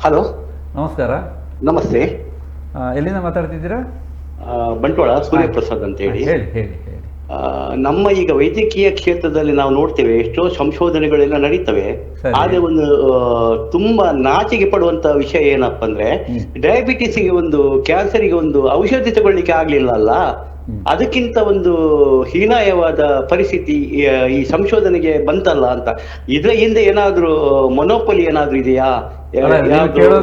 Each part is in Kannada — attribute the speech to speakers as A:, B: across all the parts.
A: ಹಲೋ.
B: ನಮಸ್ಕಾರ.
A: ನಮಸ್ತೆ.
B: ಆ, ಎಲ್ಲಿಂದ ಮಾತಾಡ್ತಿದ್ದೀರಾ?
A: ಆ, ಬಂಟ್ವಾಳ ಸೂರ್ಯಪ್ರಸಾದ್ ಅಂತ ಹೇಳಿ.
B: ಹೇಳಿ ಹೇಳಿ
A: ನಮ್ಮ ಈಗ ವೈದ್ಯಕೀಯ ಕ್ಷೇತ್ರದಲ್ಲಿ ನಾವು ನೋಡ್ತೇವೆ ಎಷ್ಟೋ ಸಂಶೋಧನೆಗಳೆಲ್ಲ ನಡೀತವೆ.
B: ಸರಿ.
A: ಆದ್ರೆ ಒಂದು ಆ, ತುಂಬಾ ನಾಚಿಕೆ ಪಡುವಂತ ವಿಷಯ ಏನಪ್ಪ ಅಂದ್ರೆ
B: ಹ್ಮ್.
A: ಡಯಾಬಿಟಿಸ್ಗೆ ಒಂದು ಕ್ಯಾನ್ಸರ್ಗೆ ಒಂದು ಔಷಧಿ ತಗೊಳ್ಳಿಕ್ಕೆ ಆಗ್ಲಿಲ್ಲ ಅಲ್ಲ? ಅದಕ್ಕಿಂತ ಒಂದು ಹೀನಾಯವಾದ ಪರಿಸ್ಥಿತಿ ಆ, ಈ ಸಂಶೋಧನೆಗೆ ಬಂತಲ್ಲ ಅಂತ. ಇದ್ರ ಹಿಂದೆ ಏನಾದ್ರೂ ಮೊನೋಪಲಿ ಏನಾದ್ರೂ ಇದೆಯಾ?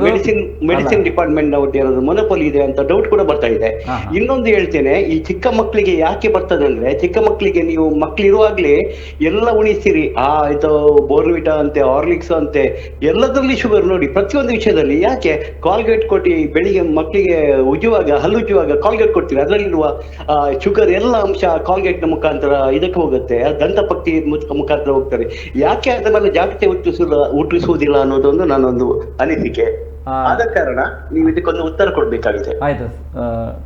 A: ಮೆಡಿಸಿನ್ ಮೆಡಿಸಿನ್ ಡಿಪಾರ್ಟ್ಮೆಂಟ್ ನವ್ರದ್ದು ಏನಾದ್ರು ಮೊನೋಪಲಿ ಇದೆ ಅಂತ ಡೌಟ್ ಕೂಡ ಬರ್ತಾ ಇದೆ. ಇನ್ನೊಂದು ಹೇಳ್ತೇನೆ ಈ ಚಿಕ್ಕ ಮಕ್ಕಳಿಗೆ ಯಾಕೆ ಬರ್ತದೆ ಅಂದ್ರೆ ಚಿಕ್ಕ ಮಕ್ಕಳಿಗೆ ನೀವು ಮಕ್ಕಳಿರುವಾಗ್ಲೇ ಎಲ್ಲ ಉಣಿಸಿರಿ. ಆ ಇದು ಬೋರ್ವಿಟಾ ಅಂತೆ ಹಾರ್ಲಿಕ್ಸ್ ಅಂತೆ ಎಲ್ಲದರಲ್ಲಿ ಶುಗರ್ ನೋಡಿ ಪ್ರತಿಯೊಂದು ವಿಷಯದಲ್ಲಿ ಯಾಕೆ ಕಾಲ್ಗೇಟ್ ಕೊಟ್ಟು ಬೆಳಿಗ್ಗೆ ಮಕ್ಕಳಿಗೆ ಉಜ್ಜುವಾಗ ಹಲ್ಲು ಉಜ್ಜುವಾಗ ಕಾಲ್ಗೇಟ್ ಕೊಡ್ತೀರಿ? ಅದರಲ್ಲಿರುವ ಶುಗರ್ ಎಲ್ಲ ಅಂಶ ಕಾಲ್ಗೇಟ್ನ ಮುಖಾಂತರ ಇದಕ್ಕೆ ಹೋಗುತ್ತೆ. ದಂತಪಕ್ತಿ ಮುಖ- ಮುಖಾಂತರ ಹೋಗ್ತಾರೆ ಯಾಕೆ ಅದರ ಮೇಲೆ ಜಾಗ್ರತೆ ಹುಟ್ಟಿಸಲು ಹುಟ್ಟಿಸುವುದಿಲ್ಲ ಅನ್ನೋದೊಂದು ನನ್ನೊಂದು ಅನಿಸಿಕೆ.
B: ಆ,
A: ಆದ ಕಾರಣ ನೀವು ಇದಕ್ಕೊಂದು ಉತ್ತರ ಕೊಡಬೇಕಾಗಿದೆ.
B: ಆಯ್ತು.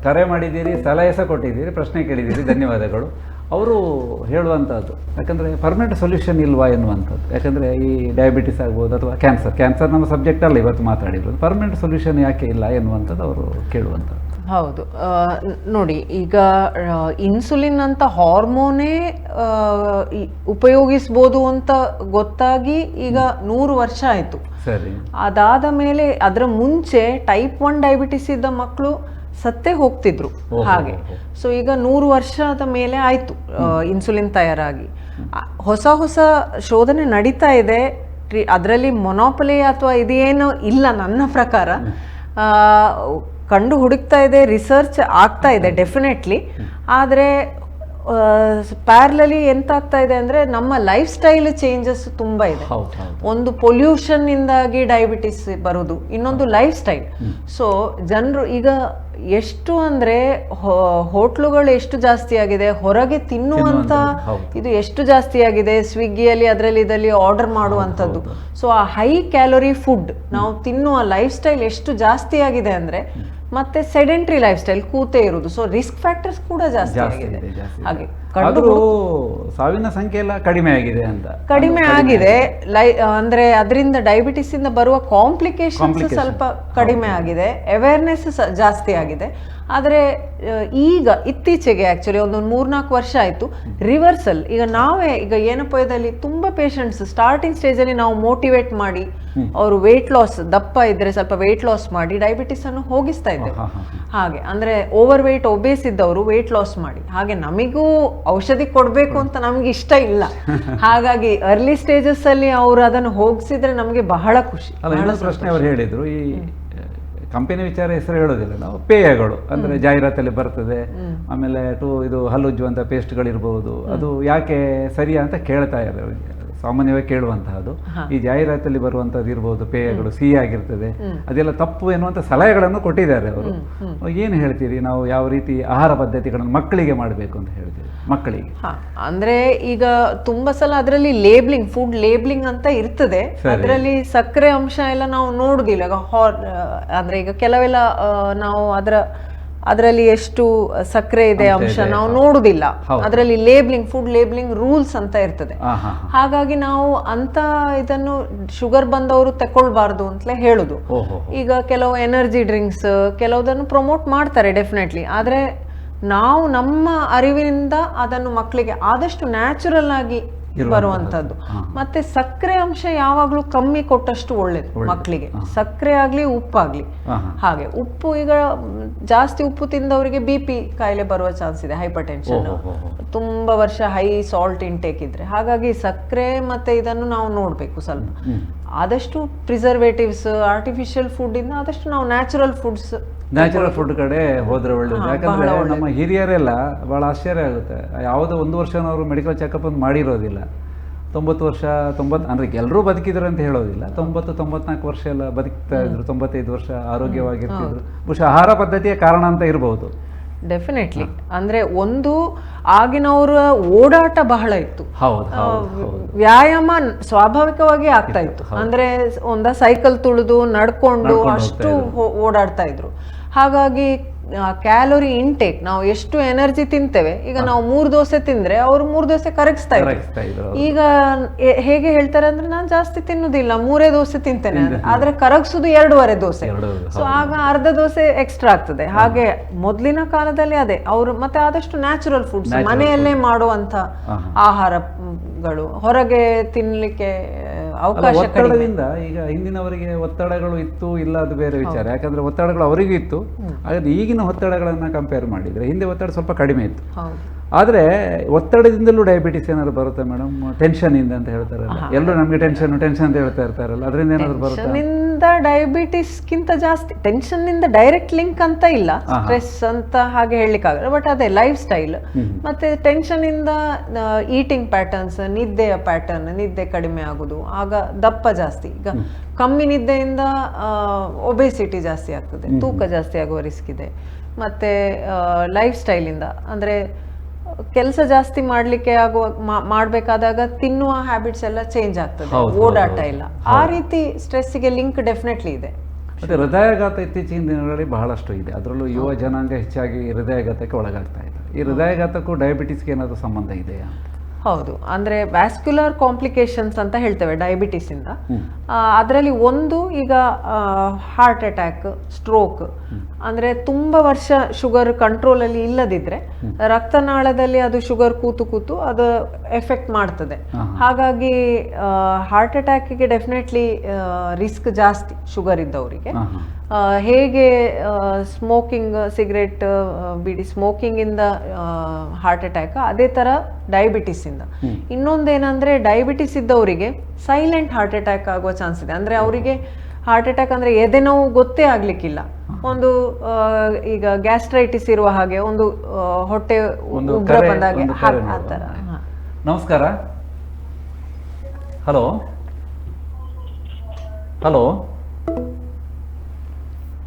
B: ಕರೆ ಮಾಡಿದ್ದೀರಿ ಸಲಹೆ ಸಹ ಕೊಟ್ಟಿದ್ದೀರಿ ಪ್ರಶ್ನೆ ಕೇಳಿದ್ದೀರಿ ಧನ್ಯವಾದಗಳು. ಅವರು ಹೇಳುವಂಥದ್ದು ಯಾಕಂದರೆ ಪರ್ಮನೆಂಟ್ ಸೊಲ್ಯೂಷನ್ ಇಲ್ವಾ ಎನ್ನುವಂಥದ್ದು. ಯಾಕಂದರೆ ಈ ಡಯಾಬಿಟಿಸ್ ಆಗ್ಬೋದು ಅಥವಾ ಕ್ಯಾನ್ಸರ್ ಕ್ಯಾನ್ಸರ್ ನಮ್ಮ ಸಬ್ಜೆಕ್ಟ್ ಅಲ್ಲ ಇವತ್ತು ಮಾತಾಡಿರೋದು. ಪರ್ಮನೆಂಟ್ ಸೊಲ್ಯೂಷನ್ ಯಾಕೆ ಇಲ್ಲ ಎನ್ನುವಂಥದ್ದು ಅವರು ಕೇಳುವಂಥದ್ದು.
C: ಹೌದು. ನೋಡಿ ಈಗ ಇನ್ಸುಲಿನ್ ಅಂತ ಹಾರ್ಮೋನೇ ಉಪಯೋಗಿಸ್ಬೋದು ಅಂತ ಗೊತ್ತಾಗಿ ಈಗ ನೂರು ವರ್ಷ ಆಯಿತು.
B: ಸರಿ.
C: ಅದಾದ ಮೇಲೆ ಅದರ ಮುಂಚೆ ಟೈಪ್ ಒನ್ ಡಯಾಬಿಟಿಸ್ ಇದ್ದ ಮಕ್ಕಳು ಸತ್ತೇ ಹೋಗ್ತಿದ್ರು ಹಾಗೆ. ಸೊ ಈಗ ನೂರು ವರ್ಷದ ಮೇಲೆ ಆಯಿತು ಇನ್ಸುಲಿನ್ ತಯಾರಾಗಿ. ಹೊಸ ಹೊಸ ಶೋಧನೆ ನಡೀತಾ ಇದೆ. ಅದರಲ್ಲಿ ಮೊನೋಪಲಿ ಅಥವಾ ಇದೇನು ಇಲ್ಲ ನನ್ನ ಪ್ರಕಾರ. ಆ, ಕಂಡು ಹುಡುಕ್ತಾ ಇದೆ ರಿಸರ್ಚ್ ಆಗ್ತಾ ಇದೆ ಡೆಫಿನೆಟ್ಲಿ ಆದರೆ ಪ್ಯಾರ್ಲಲಿ ಎಂತಾಗ್ತಾ ಇದೆ ಅಂದರೆ ನಮ್ಮ ಲೈಫ್ ಸ್ಟೈಲ್ ಚೇಂಜಸ್ ತುಂಬ ಇದೆ. ಒಂದು ಪೊಲ್ಯೂಷನ್ ಇಂದಾಗಿ ಡಯಾಬಿಟಿಸ್ ಬರೋದು ಇನ್ನೊಂದು ಲೈಫ್ ಸ್ಟೈಲ್ ಸೊ ಜನರು ಈಗ ಎಷ್ಟು ಅಂದ್ರೆ ಹೋಟ್ಲುಗಳು ಎಷ್ಟು ಜಾಸ್ತಿ ಆಗಿದೆ ಹೊರಗೆ ತಿನ್ನುವಂತ ಇದು ಎಷ್ಟು ಜಾಸ್ತಿ ಆಗಿದೆ ಸ್ವಿಗ್ಗಿಯಲ್ಲಿ ಅದರಲ್ಲಿ ಇದರಲ್ಲಿ ಆರ್ಡರ್ ಮಾಡುವಂಥದ್ದು. ಸೊ ಆ ಹೈ ಕ್ಯಾಲೋರಿ ಫುಡ್ ನಾವು ತಿನ್ನುವ ಲೈಫ್ ಸ್ಟೈಲ್ ಎಷ್ಟು ಜಾಸ್ತಿ ಆಗಿದೆ ಅಂದ್ರೆ ಮತ್ತೆ ಸೆಡೆಂಟ್ರಿ ಲೈಫ್ ಸ್ಟೈಲ್ ಕೂತೇ ಇರುವುದು. ಸೊ ರಿಸ್ಕ್ ಫ್ಯಾಕ್ಟರ್ಸ್ ಕೂಡ ಜಾಸ್ತಿ ಆಗಿದೆ. ಹಾಗೆ. ಕಂಡು
B: ಸಾವಿನ ಸಂಖ್ಯೆ ಎಲ್ಲ ಕಡಿಮೆ ಆಗಿದೆ ಅಂತ.
C: ಕಡಿಮೆ ಆಗಿದೆ. ಲೈ ಅಂದ್ರೆ ಅದರಿಂದ ಡಯಾಬಿಟಿಸ್ ಇಂದ ಬರುವ ಕಾಂಪ್ಲಿಕೇಶನ್ಸ್ ಸ್ವಲ್ಪ ಕಡಿಮೆ ಆಗಿದೆ. ಅವೇರ್ನೆಸ್ ಜಾಸ್ತಿ ಆಗಿದೆ. ಆದರೆ ಈಗ ಇತ್ತೀಚೆಗೆ ಆ್ಯಕ್ಚುಲಿ ಒಂದು ಮೂರ್ನಾಲ್ಕು ವರ್ಷ ಆಯಿತು ರಿವರ್ಸಲ್ ಈಗ ನಾವೇ ಈಗ ಏನಪ್ಪದಲ್ಲಿ ತುಂಬ ಪೇಷಂಟ್ಸ್ ಸ್ಟಾರ್ಟಿಂಗ್ ಸ್ಟೇಜಲ್ಲಿ ನಾವು ಮೋಟಿವೇಟ್ ಮಾಡಿ ಅವರು ವೆಯ್ಟ್ ಲಾಸ್ ದಪ್ಪ ಇದ್ದರೆ ಸ್ವಲ್ಪ ವೆಯ್ಟ್ ಲಾಸ್ ಮಾಡಿ ಡಯಾಬಿಟಿಸ್ ಅನ್ನು ಹೋಗಿಸ್ತಾ ಇದ್ದೇವೆ. ಹಾಗೆ ಅಂದ್ರೆ ಓವರ್ ವೆಯ್ಟ್ ಒಬೇಸ್ ಇದ್ದವರು ವೆಯ್ಟ್ ಲಾಸ್ ಮಾಡಿ. ಹಾಗೆ ನಮಗೂ ಔಷಧಿ ಕೊಡಬೇಕು ಅಂತ ನಮಗೆ ಇಷ್ಟ ಇಲ್ಲ. ಹಾಗಾಗಿ ಅರ್ಲಿ ಸ್ಟೇಜಸ್ ಅಲ್ಲಿ ಅವರು ಅದನ್ನು ಹೋಗಿಸಿದ್ರೆ ನಮಗೆ ಬಹಳ ಖುಷಿ
B: ಪ್ರಶ್ನೆ ಅವರು ಹೇಳಿದರು ಈ ಕಂಪನಿ ವಿಚಾರ ಹೆಸರು ಹೇಳೋದಿಲ್ಲ ನಾವು. ಪೇಯಗಳು ಅಂದರೆ ಜಾಹೀರಾತಲ್ಲಿ ಬರ್ತದೆ. ಆಮೇಲೆ ಟು ಇದು ಹಲ್ಲುಜ್ಜುವಂಥ ಪೇಸ್ಟ್ಗಳಿರ್ಬೋದು. ಅದು ಯಾಕೆ ಸರಿಯಾ ಅಂತ ಕೇಳ್ತಾ ಇದ್ದಾರೆ. ಸಾಮಾನ್ಯವಾಗಿ ಕೇಳುವಂತಹದ್ದು. ಈ ಜಾಹೀರಾತಲ್ಲಿ ಬರುವಂಥದ್ದು ಇರ್ಬೋದು ಪೇಯಗಳು ಸಿಹಿ ಆಗಿರ್ತದೆ. ಅದೆಲ್ಲ ತಪ್ಪು ಎನ್ನುವಂತ ಸಲಹೆಗಳನ್ನು ಕೊಟ್ಟಿದ್ದಾರೆ ಅವರು. ಏನು ಹೇಳ್ತೀರಿ? ನಾವು ಯಾವ ರೀತಿ ಆಹಾರ ಪದ್ಧತಿಗಳನ್ನು ಮಕ್ಕಳಿಗೆ ಮಾಡಬೇಕು ಅಂತ ಹೇಳ್ತೀವಿ ಮಕ್ಕಳಿಗೆ.
C: ಅಂದ್ರೆ ಈಗ ತುಂಬಾ ಸಲ ಅದರಲ್ಲಿ ಲೇಬ್ಲಿಂಗ್ ಫುಡ್ ಲೇಬ್ಲಿಂಗ್ ಅಂತ ಇರ್ತದೆ. ಅದರಲ್ಲಿ ಸಕ್ಕರೆ ಅಂಶ ಎಲ್ಲ ನಾವು ನೋಡುದಿಲ್ಲ. ಈಗ ಹಾರ್ ಅಂದ್ರೆ ಈಗ ಕೆಲವೆಲ್ಲ ನಾವು ಅದರ ಅದರಲ್ಲಿ ಎಷ್ಟು ಸಕ್ಕರೆ ಇದೆ
B: ಅಂಶ
C: ನಾವು. ನೋಡುದಿಲ್ಲ. ಅದರಲ್ಲಿ ಲೇಬ್ಲಿಂಗ್ ಫುಡ್ ಲೇಬ್ಲಿಂಗ್ ರೂಲ್ಸ್ ಅಂತ ಇರ್ತದೆ. ಹಾಗಾಗಿ ನಾವು ಅಂತ ಇದನ್ನು ಶುಗರ್ ಬಂದವರು ತಕೊಳ್ಬಾರ್ದು ಅಂತಲೇ ಹೇಳುದು. ಈಗ ಕೆಲವು ಎನರ್ಜಿ ಡ್ರಿಂಕ್ಸ್ ಕೆಲವುದನ್ನು ಪ್ರಮೋಟ್ ಮಾಡ್ತಾರೆ ಡೆಫಿನೆಟ್ಲಿ ಆದರೆ ನಾವು ನಮ್ಮ ಅರಿವಿನಿಂದ ಅದನ್ನು ಮಕ್ಕಳಿಗೆ ಆದಷ್ಟು ನ್ಯಾಚುರಲ್ ಆಗಿ ಬರುವಂತದ್ದು. ಮತ್ತೆ ಸಕ್ಕರೆ ಅಂಶ ಯಾವಾಗಲೂ ಕಮ್ಮಿ ಕೊಟ್ಟಷ್ಟು ಒಳ್ಳೇದು. ಮಕ್ಕಳಿಗೆ ಸಕ್ಕರೆ ಆಗ್ಲಿ ಉಪ್ಪಾಗ್ಲಿ. ಹಾಗೆ. ಉಪ್ಪು ಈಗ ಜಾಸ್ತಿ ಉಪ್ಪು ತಿಂದವರಿಗೆ ಬಿ ಪಿ ಕಾಯಿಲೆ ಬರುವ ಚಾನ್ಸ್ ಇದೆ ಹೈಪರ್ ಟೆನ್ಷನ್. ತುಂಬಾ ವರ್ಷ ಹೈ ಸಾಲ್ಟ್ ಇಂಟೇಕ್ ಇದ್ರೆ. ಹಾಗಾಗಿ ಸಕ್ಕರೆ ಮತ್ತೆ ಇದನ್ನು ನಾವು ನೋಡ್ಬೇಕು ಸ್ವಲ್ಪ. ಆದಷ್ಟು ಪ್ರಿಸರ್ವೇಟಿವ್ಸ್ ಆರ್ಟಿಫಿಷಿಯಲ್ ಫುಡ್ ಇಂದ ಆದಷ್ಟು ನಾವು ನ್ಯಾಚುರಲ್ ಫುಡ್ಸ್
B: ನ್ಯಾಚುರಲ್ ಫುಡ್ ಕಡೆ ಹೋದ್ರೆ ಒಳ್ಳೇದು. ಯಾಕಂದ್ರೆ ನಮ್ಮ ಹಿರಿಯರೆಲ್ಲ ಬಹಳ ಆಶ್ಚರ್ಯ ಆಗುತ್ತೆ. ಯಾವುದೋ ಒಂದು ವರ್ಷನವರು ಮೆಡಿಕಲ್ ಚೆಕಪ್ ಅಂತ ಮಾಡಿರೋದಿಲ್ಲ. ತೊಂಬತ್ತು ವರ್ಷ ತೊಂಬತ್ತು ಅಂದ್ರೆ ಎಲ್ಲರೂ ಬದುಕಿದ್ರು ಅಂತ ಹೇಳೋದಿಲ್ಲ. ತೊಂಬತ್ತು ತೊಂಬತ್ನಾಲ್ಕು ವರ್ಷ ಎಲ್ಲ ಬದುಕ್ತಾ ಇದ್ರು. ತೊಂಬತ್ತೈದು ವರ್ಷ ಆರೋಗ್ಯವಾಗಿರ್ತಿದ್ರು. ಬಹುಶಃ ಆಹಾರ ಪದ್ಧತಿಯ ಕಾರಣ ಅಂತ ಇರಬಹುದು
C: ಡೆಫಿನೆಟ್ಲಿ ಅಂದ್ರೆ ಒಂದು ಆಗಿನವರ ಓಡಾಟ ಬಹಳ ಇತ್ತು.
B: ಹೌದು
C: ವ್ಯಾಯಾಮ ಸ್ವಾಭಾವಿಕವಾಗಿ ಆಗ್ತಾ ಇತ್ತು ಅಂದ್ರೆ ಒಂದ ಸೈಕಲ್ ತುಳಿದು ನಡ್ಕೊಂಡು ಅಷ್ಟು ಓಡಾಡ್ತಾ ಇದ್ರು. ಹಾಗಾಗಿ ಕ್ಯಾಲೋರಿ ಇಂಟೇಕ್ ನಾವು ಎಷ್ಟು ಎನರ್ಜಿ ತಿಂತೇವೆ ಈಗ ನಾವು ಮೂರು ದೋಸೆ ತಿಂದ್ರೆ ಅವ್ರು ಮೂರು ದೋಸೆ ಕರಗಿಸ್ತಾ ಇದ್ರು. ಈಗ ಹೇಗೆ ಹೇಳ್ತಾರೆ ಅಂದ್ರೆ ನಾನು ಜಾಸ್ತಿ ತಿನ್ನುದಿಲ್ಲ ಮೂರೇ ದೋಸೆ ತಿಂತೇನೆ ಆದ್ರೆ ಕರಗಿಸುದು ಎರಡೂವರೆ ದೋಸೆ. ಸೊ ಆಗ ಅರ್ಧ ದೋಸೆ ಎಕ್ಸ್ಟ್ರಾ ಆಗ್ತದೆ. ಹಾಗೆ ಮೊದಲಿನ ಕಾಲದಲ್ಲಿ ಅದೇ ಅವರು ಮತ್ತೆ ಆದಷ್ಟು ನ್ಯಾಚುರಲ್ ಫುಡ್ಸ್ ಮನೆಯಲ್ಲೇ ಮಾಡುವಂತ ಆಹಾರಗಳು ಹೊರಗೆ ತಿನ್ಲಿಕ್ಕೆ
B: ಒತ್ತಡದಿಂದ ಈಗ ಹಿಂದಿನವರಿಗೆ ಒತ್ತಡಗಳು ಇತ್ತು ಇಲ್ಲ ಅದು ಬೇರೆ ವಿಚಾರ. ಯಾಕಂದ್ರೆ ಒತ್ತಡಗಳು ಅವರಿಗೂ ಇತ್ತು. ಹಾಗಾದ್ರೆ ಈಗಿನ ಒತ್ತಡಗಳನ್ನ ಕಂಪೇರ್ ಮಾಡಿದ್ರೆ ಹಿಂದೆ ಒತ್ತಡ ಸ್ವಲ್ಪ ಕಡಿಮೆ ಇತ್ತು. ಆದ್ರೆ ಒತ್ತಡದಿಂದಲೂ ಡಯಾಬಿಟಿಸ್ ಏನಾದ್ರು ಬರುತ್ತೆ ಮೇಡಮ್ ಟೆನ್ಷನ್ ಇಂದ ಅಂತ ಹೇಳ್ತಾರಲ್ಲ ಎಲ್ಲರೂ ನಮಗೆ ಟೆನ್ಷನ್ ಟೆನ್ಷನ್ ಅಂತ ಹೇಳ್ತಾ ಇರ್ತಾರಲ್ಲ. ಅದರಿಂದ ಏನಾದ್ರು ಬರುತ್ತೆ?
C: ಡಯಾಬಿಟಿಸ್ ಡಯಾಬಿಟಿಸ್ಗಿಂತ ಜಾಸ್ತಿ ಟೆನ್ಷನ್ ಇಂದ ಡೈರೆಕ್ಟ್ ಲಿಂಕ್ ಅಂತ ಇಲ್ಲ. ಸ್ಟ್ರೆಸ್ ಅಂತ ಹಾಗೆ ಹೇಳಲಿಕ್ಕಾಗಲ್ಲ ಬಟ್ ಅದೇ ಲೈಫ್ ಸ್ಟೈಲ್ ಮತ್ತೆ ಟೆನ್ಷನ್ ಇಂದ ಈಟಿಂಗ್ ಪ್ಯಾಟರ್ನ್ಸ್ ನಿದ್ದೆಯ ಪ್ಯಾಟರ್ನ್ ನಿದ್ದೆ ಕಡಿಮೆ ಆಗುದು ಆಗ ದಪ್ಪ ಜಾಸ್ತಿ. ಈಗ ಕಮ್ಮಿ ನಿದ್ದೆಯಿಂದ ಒಬೆಸಿಟಿ ಜಾಸ್ತಿ ಆಗ್ತದೆ ತೂಕ ಜಾಸ್ತಿ ಆಗುವ ರಿಸ್ಕ್ ಇದೆ. ಮತ್ತೆ ಲೈಫ್ ಸ್ಟೈಲಿಂದ ಅಂದ್ರೆ ಕೆಲಸ ಜಾಸ್ತಿ ಮಾಡ್ಲಿಕ್ಕೆ ಆಗುವ ಮಾಡಬೇಕಾದಾಗ ತಿನ್ನುವ ಹ್ಯಾಬಿಟ್ಸ್ ಎಲ್ಲ ಚೇಂಜ್ ಆಗ್ತದೆ. ಓಡಾಟ ಇಲ್ಲ. ಆ ರೀತಿ ಸ್ಟ್ರೆಸ್ಸಿಗೆ ಲಿಂಕ್ ಡೆಫಿನೆಟ್ಲಿ ಇದೆ.
B: ಮತ್ತೆ ಹೃದಯಾಘಾತ ಇತ್ತೀಚಿನ ದಿನಗಳಲ್ಲಿ ಬಹಳಷ್ಟು ಇದೆ. ಅದರಲ್ಲೂ ಯುವ ಜನಾಂಗ ಹೆಚ್ಚಾಗಿ ಹೃದಯಾಘಾತಕ್ಕೆ ಒಳಗಾಗ್ತಾ ಇದೆ. ಈ ಹೃದಯಾಘಾತಕ್ಕೂ ಡಯಾಬಿಟಿಸ್ಗೆ ಏನಾದರೂ ಸಂಬಂಧ ಇದೆಯಾ
C: ಹೌದು. ಅಂದ್ರೆ ವ್ಯಾಸ್ಕ್ಯುಲರ್ ಕಾಂಪ್ಲಿಕೇಶನ್ಸ್ ಅಂತ ಹೇಳ್ತೇವೆ ಡಯಾಬಿಟಿಸಿಂದ ಅದರಲ್ಲಿ ಒಂದು ಈಗ ಹಾರ್ಟ್ ಅಟ್ಯಾಕ್ ಸ್ಟ್ರೋಕ್ ಅಂದ್ರೆ ತುಂಬಾ ವರ್ಷ ಶುಗರ್ ಕಂಟ್ರೋಲ್ ಅಲ್ಲಿ ಇಲ್ಲದಿದ್ರೆ ರಕ್ತನಾಳದಲ್ಲಿ ಅದು ಶುಗರ್ ಕೂತು ಕೂತು ಅದು ಎಫೆಕ್ಟ್ ಮಾಡ್ತದೆ. ಹಾಗಾಗಿ ಹಾರ್ಟ್ ಅಟ್ಯಾಕಿಗೆ ಡೆಫಿನೆಟ್ಲಿ ರಿಸ್ಕ್ ಜಾಸ್ತಿ ಶುಗರ್ ಇದ್ದವರಿಗೆ. ಹೇಗೆ ಸ್ಮೋಕಿಂಗ್ ಸಿಗರೆಟ್ ಬಿಡಿ ಸ್ಮೋಕಿಂಗ್ ಇಂದ ಹಾರ್ಟ್ ಅಟ್ಯಾಕ್ ಅದೇ ತರ ಡಯಾಬಿಟಿಸ್ ಇಂದ. ಇನ್ನೊಂದೇನಂದ್ರೆ ಡಯಾಬಿಟಿಸ್ ಇದ್ದವರಿಗೆ ಸೈಲೆಂಟ್ ಹಾರ್ಟ್ ಅಟ್ಯಾಕ್ ಆಗುವ ಚಾನ್ಸ್ ಇದೆ. ಅಂದ್ರೆ ಅವರಿಗೆ ಹಾರ್ಟ್ ಅಟ್ಯಾಕ್ ಅಂದ್ರೆ ಎದೆನೋವು ಗೊತ್ತೇ ಆಗಲಿಕ್ಕಿಲ್ಲ. ಒಂದು ಈಗ ಗ್ಯಾಸ್ಟ್ರೈಟಿಸ್ ಇರುವ ಹಾಗೆ ಒಂದು ಹೊಟ್ಟೆ ಉಗ್ರ ಬಂದಾಗೆ ಆ. ಥರ.
B: ನಮಸ್ಕಾರ. ಹಲೋ. ಹಲೋ.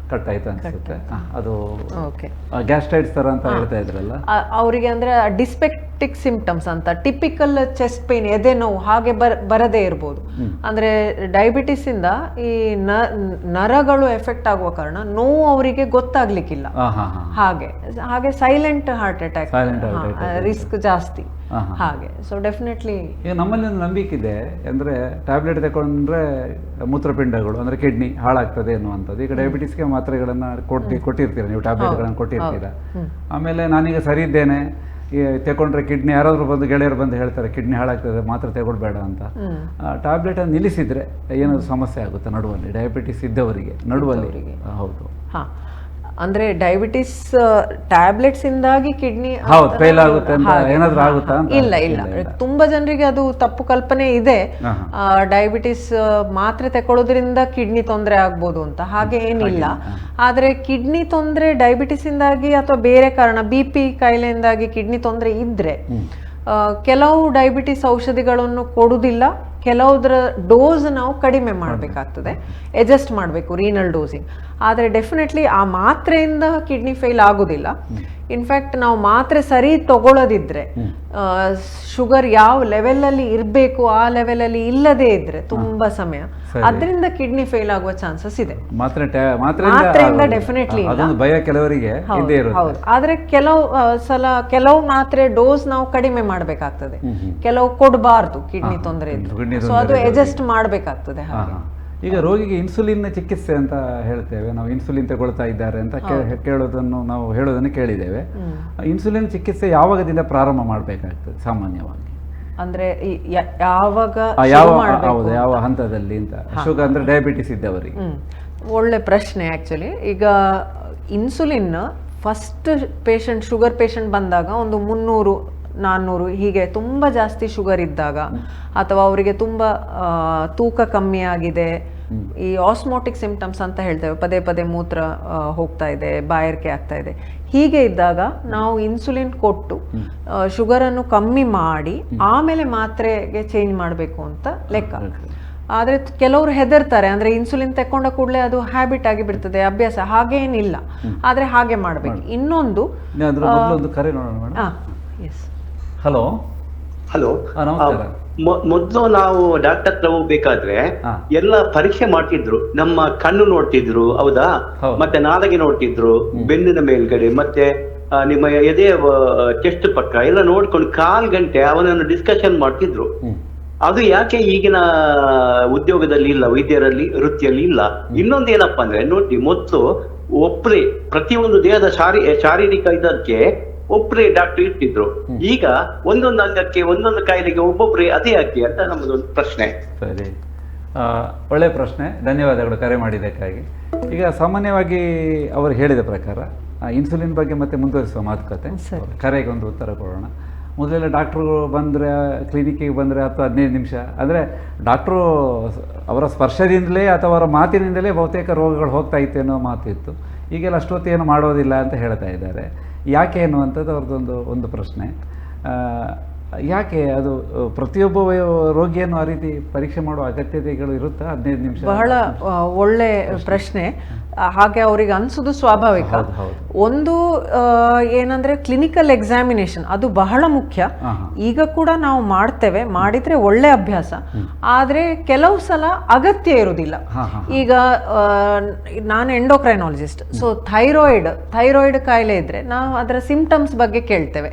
B: ಕಟ್ ಆಯ್ತು ಅನ್ಸುತ್ತೆ. ಅದು ಗ್ಯಾಸ್ಟ್ರೈಟ್ಸ್ ತರ ಅಂತ ಹೇಳ್ತಾ ಇದ್ರಲ್ಲ.
C: ಅವರಿಗೆ ಅಂದ್ರೆ ಡಿಸ್ಪೆಕ್ಟಿಕ್ ಸಿಂಪ್ಟಮ್ಸ್ ಅಂತ ಟಿಪಿಕಲ್ ಚೆಸ್ಟ್ ಪೇನ್ ಎದೆ ನೋವು ಹಾಗೆ ಬರ್ ಬರದೇ ಇರ್ಬೋದು. ಅಂದ್ರೆ ಡಯಾಬಿಟಿಸ್ ಇಂದ ಈ ನರಗಳು ಎಫೆಕ್ಟ್ ಆಗುವ ಕಾರಣ ನೋವು ಅವರಿಗೆ ಗೊತ್ತಾಗ್ಲಿಕ್ಕಿಲ್ಲ. ಹಾಗೆ ಹಾಗೆ ಸೈಲೆಂಟ್ ಹಾರ್ಟ್ ಅಟ್ಯಾಕ್. ರಿಸ್ಕ್ ಜಾಸ್ತಿ. ಹಾಗೆ ಸೊ ಡೆಫಿನೆಟ್ಲಿ
B: ನಮ್ಮಲ್ಲಿ ಒಂದು ನಂಬಿಕೆ ಇದೆ ಅಂದರೆ ಟ್ಯಾಬ್ಲೆಟ್ ತಗೊಂಡ್ರೆ ಮೂತ್ರಪಿಂಡಗಳು ಅಂದರೆ ಕಿಡ್ನಿ ಹಾಳಾಗ್ತದೆ ಅನ್ನುವಂಥದ್ದು. ಈಗ ಡಯಾಬಿಟಿಸ್ಗೆ ಮಾತ್ರೆಗಳನ್ನು ಕೊಟ್ಟು ಕೊಟ್ಟಿರ್ತೀರ ನೀವು ಟ್ಯಾಬ್ಲೆಟ್ಗಳನ್ನು ಕೊಟ್ಟಿರ್ತೀರ. ಆಮೇಲೆ ನಾನೀಗ ಸರಿ ಇದ್ದೇನೆ ಈ ತಗೊಂಡ್ರೆ ಕಿಡ್ನಿ ಯಾರಾದರೂ ಬಂದು ಗೆಳೆಯರು ಬಂದು ಹೇಳ್ತಾರೆ ಕಿಡ್ನಿ ಹಾಳಾಗ್ತದೆ ಮಾತ್ರ ತಗೊಳ್ಬೇಡ ಅಂತ. ಟ್ಯಾಬ್ಲೆಟನ್ನು ನಿಲ್ಲಿಸಿದ್ರೆ ಏನಾದರೂ ಸಮಸ್ಯೆ ಆಗುತ್ತೆ ನಡುವಲ್ಲಿ ಡಯಾಬಿಟಿಸ್ ಇದ್ದವರಿಗೆ ನಡುವಲ್ಲಿ. ಹೌದು.
C: ಹಾ. ಅಂದ್ರೆ ಡಯಾಬಿಟಿಸ್ ಟ್ಯಾಬ್ಲೆಟ್ಸ್ ಇಂದಾಗಿ ಕಿಡ್ನಿ
B: ಹೌದು, fail ಆಗುತ್ತೆ ಅಂತ ಏನಾದ್ರೂ ಆಗುತ್ತಾ ಅಂತ?
C: ಇಲ್ಲ ಇಲ್ಲ. ತುಂಬಾ ಜನರಿಗೆ ಅದು ತಪ್ಪು ಕಲ್ಪನೆ ಇದೆ. ಡಯಾಬಿಟಿಸ್ ಮಾತ್ರೆ ತಗೊಳ್ಳೋದ್ರಿಂದ ಕಿಡ್ನಿ ತೊಂದರೆ ಆಗ್ಬೋದು ಅಂತ. ಹಾಗೆ ಏನಿಲ್ಲ. ಆದ್ರೆ ಕಿಡ್ನಿ ತೊಂದರೆ ಡಯಾಬಿಟಿಸ್ ಇಂದಾಗಿ ಅಥವಾ ಬೇರೆ ಕಾರಣ ಬಿ ಪಿ ಕಾಯಿಲೆಯಿಂದಾಗಿ ಕಿಡ್ನಿ ತೊಂದರೆ ಇದ್ರೆ ಕೆಲವು ಡಯಾಬಿಟಿಸ್ ಔಷಧಿಗಳನ್ನು ಕೊಡುವುದಿಲ್ಲ. ಕೆಲವುದರ ಡೋಸ್ ನಾವು ಕಡಿಮೆ ಮಾಡಬೇಕಾಗ್ತದೆ. ಅಡ್ಜಸ್ಟ್ ಮಾಡಬೇಕು ರೀನಲ್ ಡೋಸಿಂಗ್ ಆದರೆ ಡೆಫಿನೆಟ್ಲಿ ಆ ಮಾತ್ರೆಯಿಂದ ಕಿಡ್ನಿ ಫೇಲ್ ಆಗೋದಿಲ್ಲ. ಇನ್ಫ್ಯಾಕ್ಟ್ ನಾವು ಮಾತ್ರೆ ಸರಿ ತಗೊಳ್ಳೋದಿದ್ರೆ ಶುಗರ್ ಯಾವ ಲೆವೆಲಲ್ಲಿ ಇರಬೇಕು ಆ ಲೆವೆಲಲ್ಲಿ ಇಲ್ಲದೇ ಇದ್ರೆ ತುಂಬಾ ಸಮಯ. ಅದರಿಂದ ಕಿಡ್ನಿ ಫೇಲ್ ಆಗುವ ಚಾನ್ಸಸ್ ಇದೆ. ಮಾತ್ರೆಯಿಂದ definitely
B: ಭಯ ಕೆಲವರಿಗೆ
C: ಹೌದು ಆದ್ರೆ ಕೆಲವು ಸಲ ಕೆಲವು ಮಾತ್ರೆ ಡೋಸ್ ನಾವು ಕಡಿಮೆ ಮಾಡಬೇಕಾಗ್ತದೆ. ಕೆಲವು ಕೊಡಬಾರ್ದು ಕಿಡ್ನಿ ತೊಂದರೆ
B: ಇದ್ರೆ.
C: ಸೊ ಅದು ಅಡ್ಜಸ್ಟ್ ಮಾಡಬೇಕಾಗ್ತದೆ
B: ಹಾ, ಹಾ. ಈಗ ರೋಗಿಗೆ ಇನ್ಸುಲಿನ್ ಚಿಕಿತ್ಸೆ ಅಂತ ಹೇಳ್ತೇವೆ. ನಾವು ಇನ್ಸುಲಿನ್ ತಗೊಳ್ತಾ ಇದ್ದಾರೆ ಅಂತ ಕೇಳೋದನ್ನು ನಾವು ಹೇಳೋದನ್ನು ಕೇಳಿದ್ದೇವೆ. ಇನ್ಸುಲಿನ್ ಚಿಕಿತ್ಸೆ ಯಾವಾಗದಿಂದ ಪ್ರಾರಂಭ ಮಾಡಬೇಕಾಗ್ತದೆ ಸಾಮಾನ್ಯವಾಗಿ?
C: ಅಂದ್ರೆ ಯಾವಾಗ
B: ಹೌದು ಯಾವ ಹಂತದಲ್ಲಿ ಅಂತ. ಶುಗರ್ ಅಂದ್ರೆ ಡಯಾಬಿಟಿಸ್ ಇದ್ದವರಿಗೆ.
C: ಒಳ್ಳೆ ಪ್ರಶ್ನೆ ಆಕ್ಚುಲಿ ಈಗ insulin first patient sugar patient ಬಂದಾಗ ಒಂದು ಮುನ್ನೂರು ನಾನ್ನೂರು ಹೀಗೆ ತುಂಬ ಜಾಸ್ತಿ ಶುಗರ್ ಇದ್ದಾಗ ಅಥವಾ ಅವರಿಗೆ ತುಂಬ ತೂಕ ಕಮ್ಮಿ ಆಗಿದೆ ಈ ಆಸ್ಮೋಟಿಕ್ ಸಿಂಪ್ಟಮ್ಸ್ ಅಂತ ಹೇಳ್ತೇವೆ ಪದೇ ಪದೇ ಮೂತ್ರ ಹೋಗ್ತಾ ಇದೆ ಬಾಯರ್ಕೆ ಆಗ್ತಾ ಇದೆ. ಹೀಗೆ ಇದ್ದಾಗ ನಾವು ಇನ್ಸುಲಿನ್ ಕೊಟ್ಟು ಶುಗರನ್ನು ಕಮ್ಮಿ ಮಾಡಿ ಆಮೇಲೆ ಮಾತ್ರೆಗೆ ಚೇಂಜ್ ಮಾಡಬೇಕು ಅಂತ ಲೆಕ್ಕ. ಆದ್ರೆ ಕೆಲವರು ಹೆದರ್ತಾರೆ ಅಂದ್ರೆ ಇನ್ಸುಲಿನ್ ತಕ್ಕೊಂಡ ಕೂಡಲೇ ಅದು ಹ್ಯಾಬಿಟ್ ಆಗಿ ಬಿಡ್ತದೆ ಅಭ್ಯಾಸ ಹಾಗೇನಿಲ್ಲ. ಆದ್ರೆ ಹಾಗೆ ಮಾಡಬೇಕು. ಇನ್ನೊಂದು ಎಸ್
B: ಹಲೋ.
A: ಹಲೋ.
B: ನಮಸ್ಕಾರ.
A: ಮೊದ್ಲು ನಾವು ಡಾಕ್ಟರ್ ಹತ್ರ ಹೋಗ್ಬೇಕಾದ್ರೆ. ಎಲ್ಲ ಪರೀಕ್ಷೆ ಮಾಡ್ತಿದ್ರು. ನಮ್ಮ ಕಣ್ಣು ನೋಡ್ತಿದ್ರು ಹೌದಾ? ಮತ್ತೆ ನಾಲಿಗೆ ನೋಡ್ತಿದ್ರು ಬೆನ್ನಿನ ಮೇಲ್ಗಡೆ ಮತ್ತೆ ನಿಮ್ಮ ಎದೆಯ ಚೆಸ್ಟ್ ಪಕ್ಕ ಎಲ್ಲ ನೋಡ್ಕೊಂಡು ಕಾಲ್ ಗಂಟೆ ಅವನನ್ನು ಡಿಸ್ಕಷನ್ ಮಾಡ್ತಿದ್ರು. ಅದು ಯಾಕೆ ಈಗಿನ ಉದ್ಯೋಗದಲ್ಲಿ ಇಲ್ಲ ವೈದ್ಯರಲ್ಲಿ ವೃತ್ತಿಯಲ್ಲಿ ಇಲ್ಲ? ಇನ್ನೊಂದು ಏನಪ್ಪಾ ಅಂದ್ರೆ ನೋಡಿ ಮೊದಲು ಒಬ್ರೇ ಪ್ರತಿಯೊಂದು ದೇಹದ ಶಾರೀ ಶಾರೀರಿಕ ಇದಕ್ಕೆ ಒಬ್ರೇ ಡಾಕ್ಟರ್ ಇರ್ತಿದ್ರು. ಈಗ ಒಂದೊಂದು ಅಂಗಕ್ಕೆ ಒಂದೊಂದು ಕಾಯಿಲೆಗೆ ಒಬ್ಬೊಬ್ಬರೇ ಅದೇ ಹಾಕಿ ಅಂತ ನಮ್ಮದೊಂದು ಪ್ರಶ್ನೆ.
B: ಸರಿ. ಒಳ್ಳೆ ಪ್ರಶ್ನೆ. ಧನ್ಯವಾದಗಳು ಕರೆ ಮಾಡಿದ್ದಕ್ಕಾಗಿ. ಈಗ ಸಾಮಾನ್ಯವಾಗಿ ಅವರು ಹೇಳಿದ ಪ್ರಕಾರ ಇನ್ಸುಲಿನ್ ಬಗ್ಗೆ ಮತ್ತೆ ಮುಂದುವರಿಸುವ ಮಾತುಕತೆ. ಕರೆಗೆ ಒಂದು ಉತ್ತರ ಕೊಡೋಣ. ಮೊದಲೆಲ್ಲ ಡಾಕ್ಟ್ರು ಬಂದರೆ ಕ್ಲಿನಿಕ್ಕಿಗೆ ಬಂದರೆ ಅಥವಾ ಹದಿನೈದು ನಿಮಿಷ. ಅಂದರೆ ಡಾಕ್ಟ್ರು ಅವರ ಸ್ಪರ್ಶದಿಂದಲೇ ಅಥವಾ ಅವರ ಮಾತಿನಿಂದಲೇ ಬಹುತೇಕ ರೋಗಗಳು ಹೋಗ್ತಾ ಇತ್ತು ಅನ್ನೋ ಮಾತಿತ್ತು. ಈಗೆಲ್ಲ ಅಷ್ಟೊತ್ತೇನು ಏನು ಮಾಡೋದಿಲ್ಲ ಅಂತ ಹೇಳ್ತಾ ಇದ್ದಾರೆ. ಯಾಕೆ ಅನ್ನುವಂಥದ್ದು ಅವ್ರದ್ದೊಂದು ಒಂದು ಪ್ರಶ್ನೆ. ಯಾಕೆ ಅದು ಪ್ರತಿಯೊಬ್ಬ ರೋಗಿಯನ್ನು ಆ ರೀತಿ ಪರೀಕ್ಷೆ ಮಾಡುವ ಅಗತ್ಯತೆಗಳು ಇರುತ್ತಾ? ಹದಿನೈದು ನಿಮಿಷ
C: ಬಹಳ ಒಳ್ಳೆ ಪ್ರಶ್ನೆ. ಹಾಗೆ ಅವರಿಗೆ ಅನಿಸೋದು ಸ್ವಾಭಾವಿಕ. ಒಂದು ಏನಂದ್ರೆ ಕ್ಲಿನಿಕಲ್ ಎಕ್ಸಾಮಿನೇಷನ್ ಅದು ಬಹಳ ಮುಖ್ಯ. ಈಗ ಕೂಡ ನಾವು ಮಾಡ್ತೇವೆ ಮಾಡಿದ್ರೆ ಒಳ್ಳೆ ಅಭ್ಯಾಸ. ಆದ್ರೆ ಕೆಲವು ಸಲ ಅಗತ್ಯ ಇರುವುದಿಲ್ಲ ಈಗ ನಾನು ಎಂಡೋಕ್ರೈನಾಲಜಿಸ್ಟ್ ಸೊ ಥೈರಾಯ್ಡ್ ಥೈರಾಯ್ಡ್ ಕಾಯಿಲೆ ಇದ್ರೆ ನಾವು ಅದರ ಸಿಂಪ್ಟಮ್ಸ್ ಬಗ್ಗೆ ಕೇಳ್ತೇವೆ.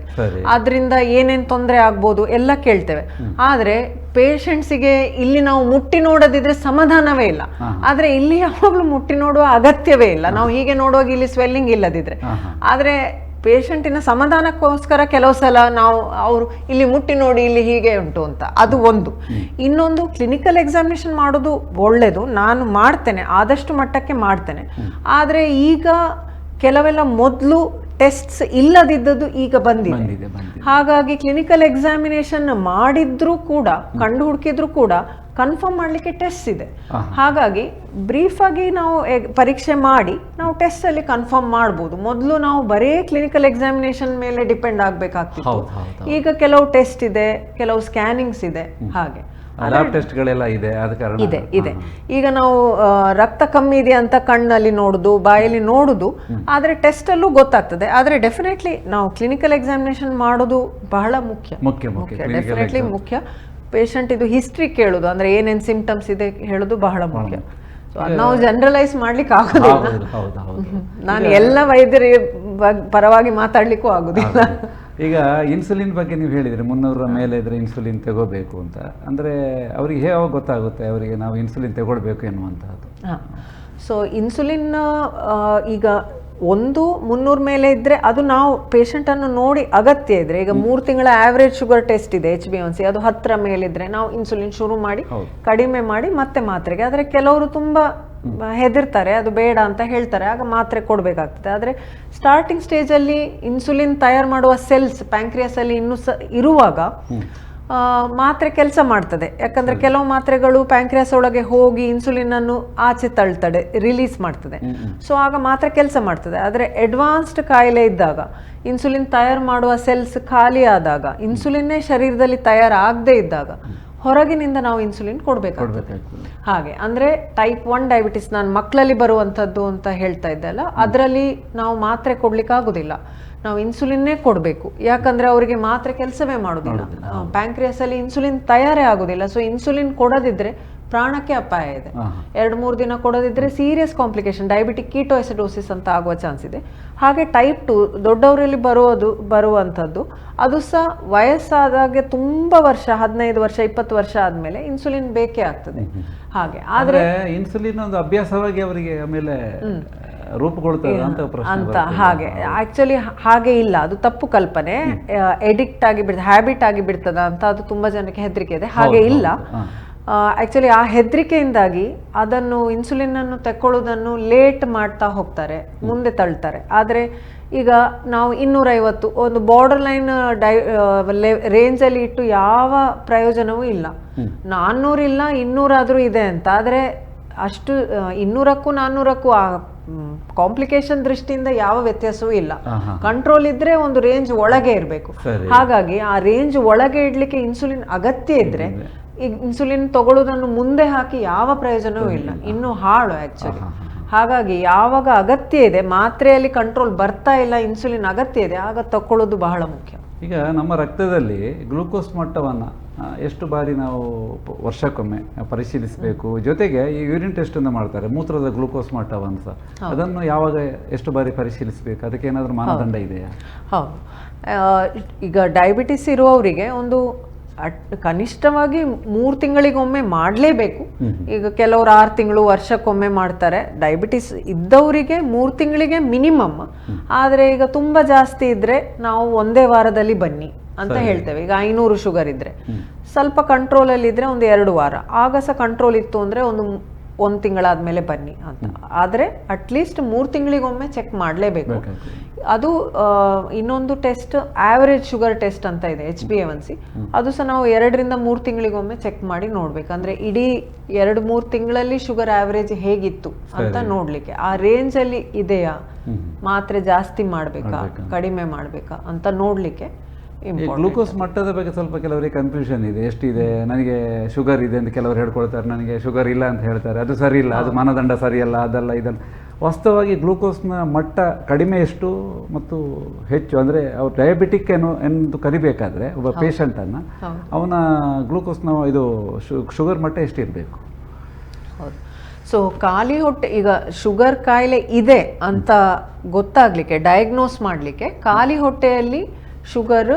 C: ಅದರಿಂದ ಏನೇನು ತೊಂದರೆ ಆಗ್ಬೋದು ಎಲ್ಲ ಕೇಳ್ತೇವೆ. ಆದ್ರೆ ಪೇಷಂಟ್ಸಿಗೆ ಇಲ್ಲಿ ನಾವು ಮುಟ್ಟಿ ನೋಡದಿದ್ರೆ ಸಮಾಧಾನವೇ ಇಲ್ಲ. ಆದ್ರೆ ಇಲ್ಲಿ ಯಾವಾಗ್ಲೂ ಮುಟ್ಟಿ ನೋಡುವ ಅಗತ್ಯವೇ ಇಲ್ಲ. ನಾವು ಹೀಗೆ ನೋಡುವಾಗ ಇಲ್ಲಿ ಸ್ವೆಲ್ಲಿಂಗ್ ಇಲ್ಲದಿದ್ರೆ. ಆದ್ರೆ ಪೇಷಂಟಿನ ಸಮಾಧಾನಕ್ಕೋಸ್ಕರ ಕೆಲವು ಸಲ ನಾವು ಅವರು ಇಲ್ಲಿ ಮುಟ್ಟಿ ನೋಡಿ ಇಲ್ಲಿ ಹೀಗೆ ಉಂಟು ಅಂತ. ಅದು ಒಂದು. ಇನ್ನೊಂದು ಕ್ಲಿನಿಕಲ್ ಎಕ್ಸಾಮಿನೇಷನ್ ಮಾಡೋದು ಒಳ್ಳೇದು. ನಾನು ಮಾಡ್ತೇನೆ. ಆದಷ್ಟು ಮಟ್ಟಕ್ಕೆ ಮಾಡ್ತೇನೆ. ಆದ್ರೆ ಈಗ ಕೆಲವೆಲ್ಲ ಮೊದಲು ಟೆಸ್ಟ್ಸ್ ಇಲ್ಲದಿದ್ದದ್ದು ಈಗ ಬಂದಿದೆ. ಹಾಗಾಗಿ ಕ್ಲಿನಿಕಲ್ ಎಕ್ಸಾಮಿನೇಷನ್ ಮಾಡಿದ್ರೂ ಕೂಡ ಕಂಡು ಹುಡುಕಿದ್ರು ಕೂಡ ಕನ್ಫರ್ಮ್ ಮಾಡಲಿಕ್ಕೆ ಟೆಸ್ಟ್ ಇದೆ. ಹಾಗಾಗಿ ಬ್ರೀಫ್ ಆಗಿ ನಾವು ಪರೀಕ್ಷೆ ಮಾಡಿ ನಾವು ಟೆಸ್ಟ್ ಅಲ್ಲಿ ಕನ್ಫರ್ಮ್ ಮಾಡಬಹುದು ಮೊದಲು ನಾವು ಬರೀ ಕ್ಲಿನಿಕಲ್ ಎಕ್ಸಾಮಿನೇಷನ್ ಮೇಲೆ ಡಿಪೆಂಡ್ ಆಗ್ಬೇಕಾಗ್ತಿತ್ತು. ಈಗ ಕೆಲವು ಟೆಸ್ಟ್ ಇದೆ ಕೆಲವು ಸ್ಕ್ಯಾನಿಂಗ್ಸ್ ಇದೆ. ಹಾಗೆ.
B: ಲ್ಯಾಬ್ ಟೆಸ್ಟ್ಗಳೆಲ್ಲ ಇದೆ ಆದ ಕಾರಣ
C: ಇದೆ ಇದೆ. ಈಗ ನಾವು ರಕ್ತ ಕಮ್ಮಿ ಇದೆ ಅಂತ ಕಣ್ಣಲ್ಲಿ ನೋಡುದು ಬಾಯಲ್ಲಿ ನೋಡುದು ಆದ್ರೆ ಟೆಸ್ಟ್ ಅಲ್ಲೂ ಗೊತ್ತಾಗ್ತದೆ. ಆದ್ರೆ ಡೆಫಿನೆಟ್ಲಿ ನಾವು ಕ್ಲಿನಿಕಲ್ ಎಕ್ಸಾಮಿನೇಷನ್ ಮಾಡೋದು ಬಹಳ ಮುಖ್ಯ.
B: ಮುಖ್ಯ ಮುಖ್ಯ.
C: ಡೆಫಿನೆಟ್ಲಿ ಮುಖ್ಯ. ಪೇಷಂಟ್ ಇದು ಹಿಸ್ಟ್ರಿ ಕೇಳುದು ಅಂದ್ರೆ ಏನೇನ್ ಸಿಂಪ್ಟಮ್ಸ್ ಇದೆ ಹೇಳುದು ಬಹಳ ಮುಖ್ಯ. ನಾವು ಜನರಲೈಸ್ ಮಾಡ್ಲಿಕ್ಕೆ ಆಗೋದಿಲ್ಲ. ನಾನು ಎಲ್ಲ ವೈದ್ಯರ ಪರವಾಗಿ ಮಾತಾಡ್ಲಿಕ್ಕೂ ಆಗುದಿಲ್ಲ.
B: ಈಗ ಇನ್ಸುಲಿನ್ ಬಗ್ಗೆ ನೀವು ಹೇಳಿದರೆ ಮುನ್ನೂರರ ಮೇಲೆ ಇದ್ರೆ ಇನ್ಸುಲಿನ್ ತಗೋಬೇಕು ಅಂತ. ಅಂದರೆ ಅವರಿಗೆ ಹೇಗೆ ಗೊತ್ತಾಗುತ್ತೆ ಅವರಿಗೆ ನಾವು ಇನ್ಸುಲಿನ್ ತಗೊಳ್ಬೇಕು ಎನ್ನುವಂತಹದ್ದು?
C: ಸೊ ಇನ್ಸುಲಿನ್ ಈಗ ಒಂದು ಮುನ್ನೂರ ಮೇಲೆ ಇದ್ದರೆ ಅದು ನಾವು ಪೇಷಂಟನ್ನು ಅನ್ನು ನೋಡಿ ಅಗತ್ಯ ಇದ್ರೆ ಈಗ ಮೂರು ತಿಂಗಳ ಆ್ಯಾವ್ರೇಜ್ ಶುಗರ್ ಟೆಸ್ಟ್ ಇದೆ ಎಚ್ ಬಿ ಒನ್ ಸಿ ಅದು ಹತ್ತಿರ ಮೇಲಿದ್ರೆ ನಾವು ಇನ್ಸುಲಿನ್ ಶುರು ಮಾಡಿ ಕಡಿಮೆ ಮಾಡಿ ಮತ್ತೆ ಮಾತ್ರೆಗೆ. ಆದರೆ ಕೆಲವರು ತುಂಬಾ ಹೆದರ್ತಾರೆ ಅದು ಬೇಡ ಅಂತ ಹೇಳ್ತಾರೆ ಆಗ ಮಾತ್ರೆ ಕೊಡಬೇಕಾಗ್ತದೆ. ಆದರೆ ಸ್ಟಾರ್ಟಿಂಗ್ ಸ್ಟೇಜಲ್ಲಿ ಇನ್ಸುಲಿನ್ ತಯಾರು ಮಾಡುವ ಸೆಲ್ಸ್ ಪ್ಯಾಂಕ್ರಿಯಸ್ ಅಲ್ಲಿ ಇನ್ನೂ ಸ ಇರುವಾಗ ಆ, ಮಾತ್ರೆ ಕೆಲಸ ಮಾಡ್ತದೆ. ಯಾಕಂದ್ರೆ ಕೆಲವು ಮಾತ್ರೆಗಳು ಪ್ಯಾಂಕ್ರಿಯಾಸ್ ಒಳಗೆ ಹೋಗಿ ಇನ್ಸುಲಿನ್ ಅನ್ನು ಆಚೆ ತಳ್ತಡೆ ರಿಲೀಸ್ ಮಾಡ್ತದೆ. ಸೊ ಆಗ ಮಾತ್ರೆ ಕೆಲಸ ಮಾಡ್ತದೆ. ಆದರೆ ಅಡ್ವಾನ್ಸ್ಡ್ ಕಾಯಿಲೆ ಇದ್ದಾಗ ಇನ್ಸುಲಿನ್ ತಯಾರು ಮಾಡುವ ಸೆಲ್ಸ್ ಖಾಲಿ ಆದಾಗ ಇನ್ಸುಲಿನ್ನೇ ಶರೀರದಲ್ಲಿ ತಯಾರಾಗದೇ ಇದ್ದಾಗ ಹೊರಗಿನಿಂದ ನಾವು ಇನ್ಸುಲಿನ್ ಕೊಡಬೇಕಾಗ್ತದೆ. ಹಾಗೆ ಅಂದ್ರೆ ಟೈಪ್ ಒನ್ ಡಯಾಬಿಟಿಸ್ ನಾನು ಮಕ್ಕಳಲ್ಲಿ ಬರುವಂಥದ್ದು ಅಂತ ಹೇಳ್ತಾ ಇದ್ದೆ ಅಲ್ಲ ಅದರಲ್ಲಿ ನಾವು ಮಾತ್ರೆ ಕೊಡಲಿಕ್ಕಾಗೋದಿಲ್ಲ. ಆಗುದಿಲ್ಲ ನಾವು ಇನ್ಸುಲಿನ್ನೇ ಕೊಡಬೇಕು. ಯಾಕಂದ್ರೆ ಅವರಿಗೆ ಮಾತ್ರೆ ಕೆಲಸವೇ ಮಾಡೋದಿಲ್ಲ. ಪ್ಯಾಂಕ್ರಿಯಸಲ್ಲಿ ಇನ್ಸುಲಿನ್ ತಯಾರೇ ಆಗೋದಿಲ್ಲ. ಸೊ ಇನ್ಸುಲಿನ್ ಕೊಡದಿದ್ರೆ ಪ್ರಾಣಕ್ಕೆ ಅಪಾಯ ಇದೆ. ಎರಡು ಮೂರು ದಿನ ಕೊಡೋದಿದ್ರೆ serious complication diabetic ketoacidosis ಅಂತ ಆಗುವ ಚಾನ್ಸ್ ಇದೆ. ಹಾಗೆ ಟೈಪ್ ಟು ದೊಡ್ಡವರಲ್ಲಿ ಬರೋದು ಬರುವಂಥದ್ದು ಅದು ಸಹ ವಯಸ್ಸಾದಾಗೆ ತುಂಬ ವರ್ಷ ಹದಿನೈದು ವರ್ಷ ಇಪ್ಪತ್ತು ವರ್ಷ ಆದಮೇಲೆ ಇನ್ಸುಲಿನ್ ಬೇಕೇ ಆಗ್ತದೆ. ಹಾಗೆ
B: ಆದ್ರೆ ಇನ್ಸುಲಿನ್ ಒಂದು ಅಭ್ಯಾಸವಾಗಿ ಅವರಿಗೆ ಆಮೇಲೆ ಅಂತ
C: ಹಾಗೆ. ಆಕ್ಚುಲಿ ಹಾಗೆ ಇಲ್ಲ ಅದು ತಪ್ಪು ಕಲ್ಪನೆ. ಎಡಿಕ್ಟ್ ಆಗಿ ಬಿಡ್ತದೆ ಹ್ಯಾಬಿಟ್ ಆಗಿ ಬಿಡ್ತದ ಅಂತ ಅದು ತುಂಬಾ ಜನಕ್ಕೆ ಹೆದರಿಕೆ ಇದೆ. ಹಾಗೆ ಇಲ್ಲ.
B: ಹಾ.
C: ಆಕ್ಚುಲಿ ಆ ಹೆದರಿಕೆಯಿಂದಾಗಿ ಅದನ್ನು ಇನ್ಸುಲಿನ್ ಅನ್ನು ತಕ್ಕೊಳ್ಳೋದನ್ನು ಲೇಟ್ ಮಾಡ್ತಾ ಹೋಗ್ತಾರೆ ಮುಂದೆ ತಳ್ತಾರೆ. ಆದರೆ ಈಗ ನಾವು ಇನ್ನೂರೈವತ್ತು ಒಂದು ಬಾರ್ಡರ್ ಲೈನ್ ಡೈ ರೇಂಜಲ್ಲಿ ಇಟ್ಟು ಯಾವ ಪ್ರಯೋಜನವೂ ಇಲ್ಲ. ನಾನ್ನೂರಿಲ್ಲ ಇನ್ನೂರಾದರೂ ಇದೆ ಅಂತ. ಆದರೆ ಅಷ್ಟು ಇನ್ನೂರಕ್ಕೂ ನಾನ್ನೂರಕ್ಕೂ ಆ ಕಾಂಪ್ಲಿಕೇಶನ್ ದೃಷ್ಟಿಯಿಂದ ಯಾವ ವ್ಯತ್ಯಾಸವೂ ಇಲ್ಲ. ಕಂಟ್ರೋಲ್ ಇದ್ರೆ ಒಂದು ರೇಂಜ್ ಒಳಗೆ ಇರಬೇಕು. ಹಾಗಾಗಿ ಆ ರೇಂಜ್ ಒಳಗೆ ಇಡ್ಲಿಕ್ಕೆ ಇನ್ಸುಲಿನ್ ಅಗತ್ಯ ಇದ್ರೆ. ಈ ಇನ್ಸುಲಿನ್ ತಗೊಳ್ಳೋದನ್ನು ಮುಂದೆ ಹಾಕಿ ಯಾವ ಪ್ರಯೋಜನವೂ ಇಲ್ಲ. ಇನ್ನು ಹಾಳು ಆ್ಯಕ್ಚುಲಿ ಹಾಗಾಗಿ ಯಾವಾಗ ಅಗತ್ಯ ಇದೆ ಮಾತ್ರೆಯಲ್ಲಿ ಕಂಟ್ರೋಲ್ ಬರ್ತಾ ಇಲ್ಲ ಇನ್ಸುಲಿನ್ ಅಗತ್ಯ ಇದೆ ಆಗ ತಕೊಳ್ಳೋದು ಬಹಳ ಮುಖ್ಯ.
B: ಈಗ ನಮ್ಮ ರಕ್ತದಲ್ಲಿ ಗ್ಲೂಕೋಸ್ ಮಟ್ಟವನ್ನ ಎಷ್ಟು ಬಾರಿ ನಾವು ವರ್ಷಕ್ಕೊಮ್ಮೆ ಪರಿಶೀಲಿಸಬೇಕು? ಜೊತೆಗೆ ಈ ಯೂರಿನ್ ಟೆಸ್ಟ್ ಅನ್ನು ಮಾಡ್ತಾರೆ ಮೂತ್ರದ ಗ್ಲೂಕೋಸ್ ಮಟ್ಟವನ್ನು ಸಹ. ಅದನ್ನು ಯಾವಾಗ ಎಷ್ಟು ಬಾರಿ ಪರಿಶೀಲಿಸಬೇಕು? ಅದಕ್ಕೆ ಏನಾದರೂ ಮಾನದಂಡ ಇದೆಯಾ?
C: ಹೌದು. ಈಗ ಡಯಾಬಿಟಿಸ್ ಇರುವವರಿಗೆ ಒಂದು ಅಟ್ ಕನಿಷ್ಠವಾಗಿ ಮೂರು ತಿಂಗಳಿಗೊಮ್ಮೆ ಮಾಡಲೇಬೇಕು. ಈಗ ಕೆಲವರು ಆರು ತಿಂಗಳು ವರ್ಷಕ್ಕೊಮ್ಮೆ ಮಾಡ್ತಾರೆ. ಡಯಾಬಿಟಿಸ್ ಇದ್ದವರಿಗೆ ಮೂರು ತಿಂಗಳಿಗೆ ಮಿನಿಮಮ್. ಆದರೆ ಈಗ ತುಂಬ ಜಾಸ್ತಿ ಇದ್ರೆ ನಾವು ಒಂದೇ ವಾರದಲ್ಲಿ ಬನ್ನಿ ಅಂತ ಹೇಳ್ತೇವೆ. ಈಗ ಐನೂರು ಶುಗರ್ ಇದ್ರೆ. ಸ್ವಲ್ಪ ಕಂಟ್ರೋಲಲ್ಲಿ ಇದ್ರೆ ಒಂದು ಎರಡು ವಾರ. ಆಗ ಸಹ ಕಂಟ್ರೋಲ್ ಇತ್ತು ಅಂದ್ರೆ ಒಂದು ಒಂದು ತಿಂಗಳಾದ್ಮೇಲೆ ಬನ್ನಿ ಅಂತ. ಆದರೆ ಅಟ್ಲೀಸ್ಟ್ ಮೂರು ತಿಂಗಳಿಗೊಮ್ಮೆ ಚೆಕ್ ಮಾಡಲೇಬೇಕು. ಅದು ಇನ್ನೊಂದು ಟೆಸ್ಟ್ ಆವರೇಜ್ ಶುಗರ್ ಟೆಸ್ಟ್ ಅಂತ ಇದೆ H B A one C ಅದು ಸಹ ನಾವು ಎರಡರಿಂದ ಮೂರು ತಿಂಗಳಿಗೊಮ್ಮೆ ಚೆಕ್ ಮಾಡಿ ನೋಡ್ಬೇಕು. ಅಂದ್ರೆ ಇಡೀ ಎರಡು ಮೂರು ತಿಂಗಳಲ್ಲಿ ಶುಗರ್ ಆವರೇಜ್ ಹೇಗಿತ್ತು ಅಂತ ನೋಡ್ಲಿಕ್ಕೆ. ಆ ರೇಂಜ್ ಅಲ್ಲಿ ಇದೆಯಾ? ಮಾತ್ರೆ ಜಾಸ್ತಿ ಮಾಡ್ಬೇಕಾ? ಕಡಿಮೆ ಮಾಡ್ಬೇಕಾ? ಅಂತ ನೋಡ್ಲಿಕ್ಕೆ
B: ಗ್ಲೂಕೋಸ್ ಮಟ್ಟದ ಬಗ್ಗೆ ಸ್ವಲ್ಪ ಕೆಲವರಿಗೆ ಕನ್ಫ್ಯೂಷನ್ ಇದೆ. ಎಷ್ಟಿದೆ? ನನಗೆ ಶುಗರ್ ಇದೆ ಅಂತ ಕೆಲವರು ಹೇಳ್ಕೊಳ್ತಾರೆ. ನನಗೆ ಶುಗರ್ ಇಲ್ಲ ಅಂತ ಹೇಳ್ತಾರೆ. ಅದು ಸರಿ ಇಲ್ಲ. ಅದು ಮಾನದಂಡ ಸರಿಯಲ್ಲ. ಅದಲ್ಲ ಇದಲ್ಲ. ವಾಸ್ತವವಾಗಿ ಗ್ಲೂಕೋಸ್ನ ಮಟ್ಟ ಕಡಿಮೆ ಎಷ್ಟು ಮತ್ತು ಹೆಚ್ಚು? ಅಂದರೆ ಅವ್ರು ಡಯಾಬಿಟಿಕ್ ಏನು ಎಂದು ಕರಿಬೇಕಾದ್ರೆ ಒಬ್ಬ ಪೇಷಂಟನ್ನು ಅವನ ಗ್ಲೂಕೋಸ್ನ ಇದು ಶುಗರ್ ಮಟ್ಟ ಎಷ್ಟಿರಬೇಕು?
C: ಹೌದು. ಸೊ ಖಾಲಿ ಹೊಟ್ಟೆ ಈಗ ಶುಗರ್ ಕಾಯಿಲೆ ಇದೆ ಅಂತ ಗೊತ್ತಾಗಲಿಕ್ಕೆ ಡಯಾಗ್ನೋಸ್ ಮಾಡಲಿಕ್ಕೆ ಖಾಲಿ ಹೊಟ್ಟೆಯಲ್ಲಿ ಶುಗರ್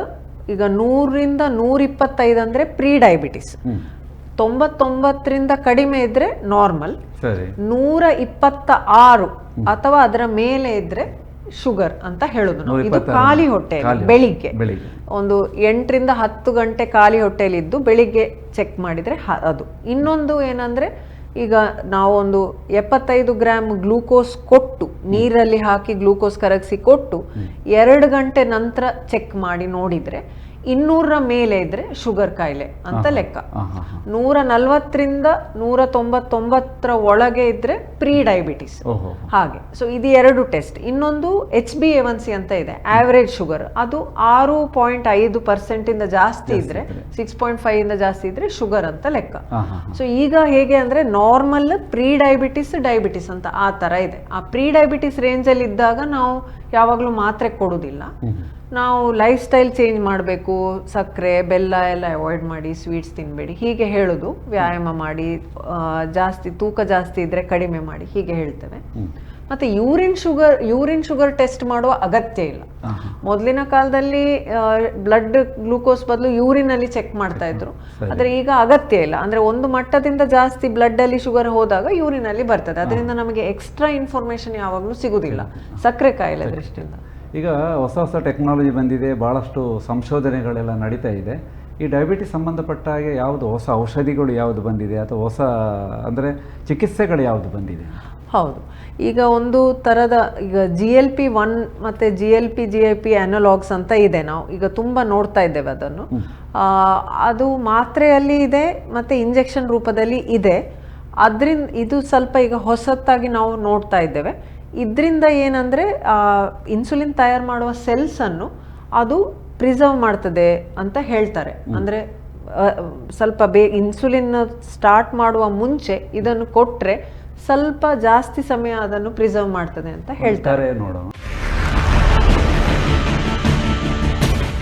C: ಈಗ ನೂರಿಂದ ನೂರಿಪ್ಪತ್ತೈದು ಅಂದರೆ ಪ್ರೀ ಡಯಾಬಿಟಿಸ್ ತೊಂಬತ್ತೊಂಬತ್ತರಿಂದ ಕಡಿಮೆ ಇದ್ರೆ ನಾರ್ಮಲ್ ನೂರ ಇಪ್ಪತ್ತ ಆರು ಅಥವಾ ಅದರ ಮೇಲೆ ಇದ್ರೆ ಶುಗರ್ ಅಂತ ಹೇಳುದು ನಾವು. ಇದು ಖಾಲಿ ಹೊಟ್ಟೆ ಬೆಳಿಗ್ಗೆ. ಒಂದು ಎಂಟರಿಂದ ಹತ್ತು ಗಂಟೆ ಖಾಲಿ ಹೊಟ್ಟೆಯಲ್ಲಿದ್ದು ಬೆಳಿಗ್ಗೆ ಚೆಕ್ ಮಾಡಿದ್ರೆ ಅದು. ಇನ್ನೊಂದು ಏನಂದ್ರೆ ಈಗ ನಾವೊಂದು ಎಪ್ಪತ್ತೈದು ಗ್ರಾಮ್ ಗ್ಲೂಕೋಸ್ ಕೊಟ್ಟು ನೀರಲ್ಲಿ ಹಾಕಿ ಗ್ಲೂಕೋಸ್ ಕರಗಿಸಿ ಕೊಟ್ಟು ಎರಡು ಗಂಟೆ ನಂತರ ಚೆಕ್ ಮಾಡಿ ನೋಡಿದ್ರೆ ಇನ್ನೂರರ ಮೇಲೆ ಇದ್ರೆ ಶುಗರ್ ಕಾಯಿಲೆ ಅಂತ ಲೆಕ್ಕ. ನೂರ ನಲ್ವತ್ತರಿಂದ ನೂರ ತೊಂಬತ್ತೊಂಬತ್ತರ ಒಳಗೆ ಇದ್ರೆ ಪ್ರೀ ಡಯಾಬಿಟಿಸ್ ಹಾಗೆ. ಸೊ ಇದು ಎರಡು ಟೆಸ್ಟ್. ಇನ್ನೊಂದು H B A one C ಅಂತ ಇದೆ ಆವರೇಜ್ ಶುಗರ್ ಅದು ಆರು ಪಾಯಿಂಟ್ ಐದು ಪರ್ಸೆಂಟ್ ಇಂದ ಜಾಸ್ತಿ ಇದ್ರೆ ಸಿಕ್ಸ್ ಪಾಯಿಂಟ್ ಫೈವ್ ಇಂದ ಜಾಸ್ತಿ ಇದ್ರೆ ಶುಗರ್ ಅಂತ ಲೆಕ್ಕ. ಸೊ ಈಗ ಹೇಗೆ ಅಂದ್ರೆ ನಾರ್ಮಲ್ ಪ್ರೀ ಡಯಾಬಿಟಿಸ್ ಡಯಾಬಿಟಿಸ್ ಅಂತ ಆ ತರ ಇದೆ. ಆ ಪ್ರೀ ಡಯಾಬಿಟಿಸ್ ರೇಂಜ್ ಅಲ್ಲಿ ಇದ್ದಾಗ ನಾವು ಯಾವಾಗಲೂ ಮಾತ್ರೆ ಕೊಡುದಿಲ್ಲ ನಾವು ಲೈಫ್ ಸ್ಟೈಲ್ ಚೇಂಜ್ ಮಾಡಬೇಕು ಸಕ್ಕರೆ ಬೆಲ್ಲ ಎಲ್ಲ ಅವಾಯ್ಡ್ ಮಾಡಿ ಸ್ವೀಟ್ಸ್ ತಿನ್ನಬೇಡಿ ಹೀಗೆ ಹೇಳೋದು. ವ್ಯಾಯಾಮ ಮಾಡಿ ಜಾಸ್ತಿ ತೂಕ ಜಾಸ್ತಿ ಇದ್ರೆ ಕಡಿಮೆ ಮಾಡಿ. ಹೀಗೆ ಹೇಳ್ತೇವೆ. ಮತ್ತೆ urine sugar urine sugar test ಮಾಡುವ ಅಗತ್ಯ ಇಲ್ಲ. ಮೊದಲಿನ ಕಾಲದಲ್ಲಿ ಬ್ಲಡ್ ಗ್ಲೂಕೋಸ್ ಬದಲು ಯೂರಿನಲ್ಲಿ ಚೆಕ್ ಮಾಡ್ತಾ ಇದ್ರು. ಆದರೆ ಈಗ ಅಗತ್ಯ ಇಲ್ಲ. ಅಂದ್ರೆ ಒಂದು ಮಟ್ಟದಿಂದ ಜಾಸ್ತಿ ಬ್ಲಡ್ಡಲ್ಲಿ ಶುಗರ್ ಹೋದಾಗ ಯೂರಿನಲ್ಲಿ ಬರ್ತದೆ. ಅದರಿಂದ ನಮಗೆ ಎಕ್ಸ್ಟ್ರಾ ಇನ್ಫಾರ್ಮೇಶನ್ ಯಾವಾಗಲೂ ಸಿಗುದಿಲ್ಲ. ಸಕ್ಕರೆ ಕಾಯಿಲೆ ದೃಷ್ಟಿಯಿಂದ.
B: ಈಗ ಹೊಸ ಹೊಸ ಟೆಕ್ನಾಲಜಿ ಬಂದಿದೆ ಭಾಳಷ್ಟು ಸಂಶೋಧನೆಗಳೆಲ್ಲ ನಡೀತಾ ಇದೆ. ಈ ಡಯಾಬಿಟಿಸ್ ಸಂಬಂಧಪಟ್ಟ ಹಾಗೆ ಯಾವುದು ಹೊಸ ಔಷಧಿಗಳು ಯಾವುದು ಬಂದಿದೆ? ಅಥವಾ ಹೊಸ ಅಂದರೆ ಚಿಕಿತ್ಸೆಗಳು ಯಾವುದು ಬಂದಿದೆ?
C: ಹೌದು. ಈಗ ಒಂದು ಥರದ ಈಗ ಜಿ ಎಲ್ ಪಿ ಒನ್ ಮತ್ತು G L P G I P analogs ಅಂತ ಇದೆ ನಾವು. ಈಗ ತುಂಬ ನೋಡ್ತಾ ಇದ್ದೇವೆ ಅದನ್ನು. ಅದು ಮಾತ್ರೆಯಲ್ಲಿ ಇದೆ ಮತ್ತು ಇಂಜೆಕ್ಷನ್ ರೂಪದಲ್ಲಿ ಇದೆ. ಅದರಿಂದ ಇದು ಸ್ವಲ್ಪ ಈಗ ಹೊಸತಾಗಿ ನಾವು ನೋಡ್ತಾ ಇದ್ದೇವೆ. ಇದರಿಂದ ಏನಂದ್ರೆ ಇನ್ಸುಲಿನ್ ತಯಾರು ಮಾಡುವ ಸೆಲ್ಸ್ ಅನ್ನು ಅದು ಪ್ರಿಸರ್ವ್ ಮಾಡ್ತದೆ ಅಂತ ಹೇಳ್ತಾರೆ. ಅಂದ್ರೆ ಸ್ವಲ್ಪ ಬೇ ಇನ್ಸುಲಿನ್ ಸ್ಟಾರ್ಟ್ ಮಾಡುವ ಮುಂಚೆ ಇದನ್ನು ಕೊಟ್ರೆ ಸ್ವಲ್ಪ ಜಾಸ್ತಿ ಸಮಯ ಅದನ್ನು ಪ್ರಿಸರ್ವ್ ಮಾಡ್ತದೆ ಅಂತ ಹೇಳ್ತಾರೆ.
B: ನೋಡೋಣ.